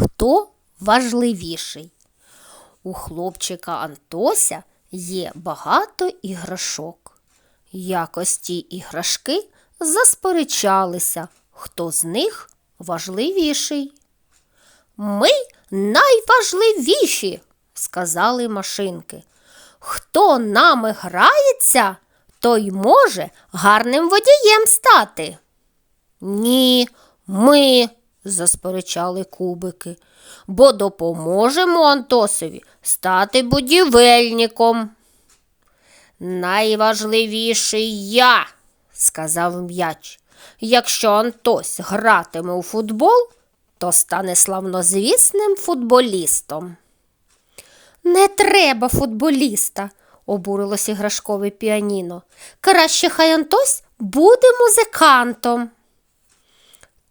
хто важливіший. У хлопчика Антося є багато іграшок. Якось ті іграшки засперечалися, хто з них важливіший. Ми найважливіші, сказали машинки. Хто нами грається, той може гарним водієм стати. Ні, ми, засперечали кубики, бо допоможемо Антосові стати будівельником. Найважливіший я, сказав м'яч. Якщо Антось гратиме у футбол, то стане славнозвісним футболістом. Не треба футболіста, обурилось іграшкове піаніно. Краще хай Антось буде музикантом.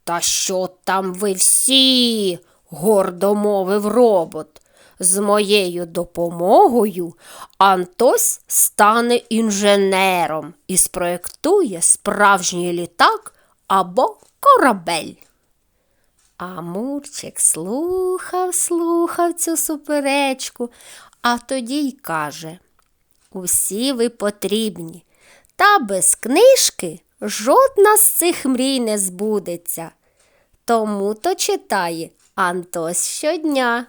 Та що там ви всі? гордо мовив робот. З моєю допомогою Антось стане інженером і спроєктує справжній літак або корабель. А Мурчик слухав, слухав цю суперечку, а тоді й каже Усі ви потрібні, та без книжки жодна з цих мрій не збудеться. Тому то читає Антось щодня.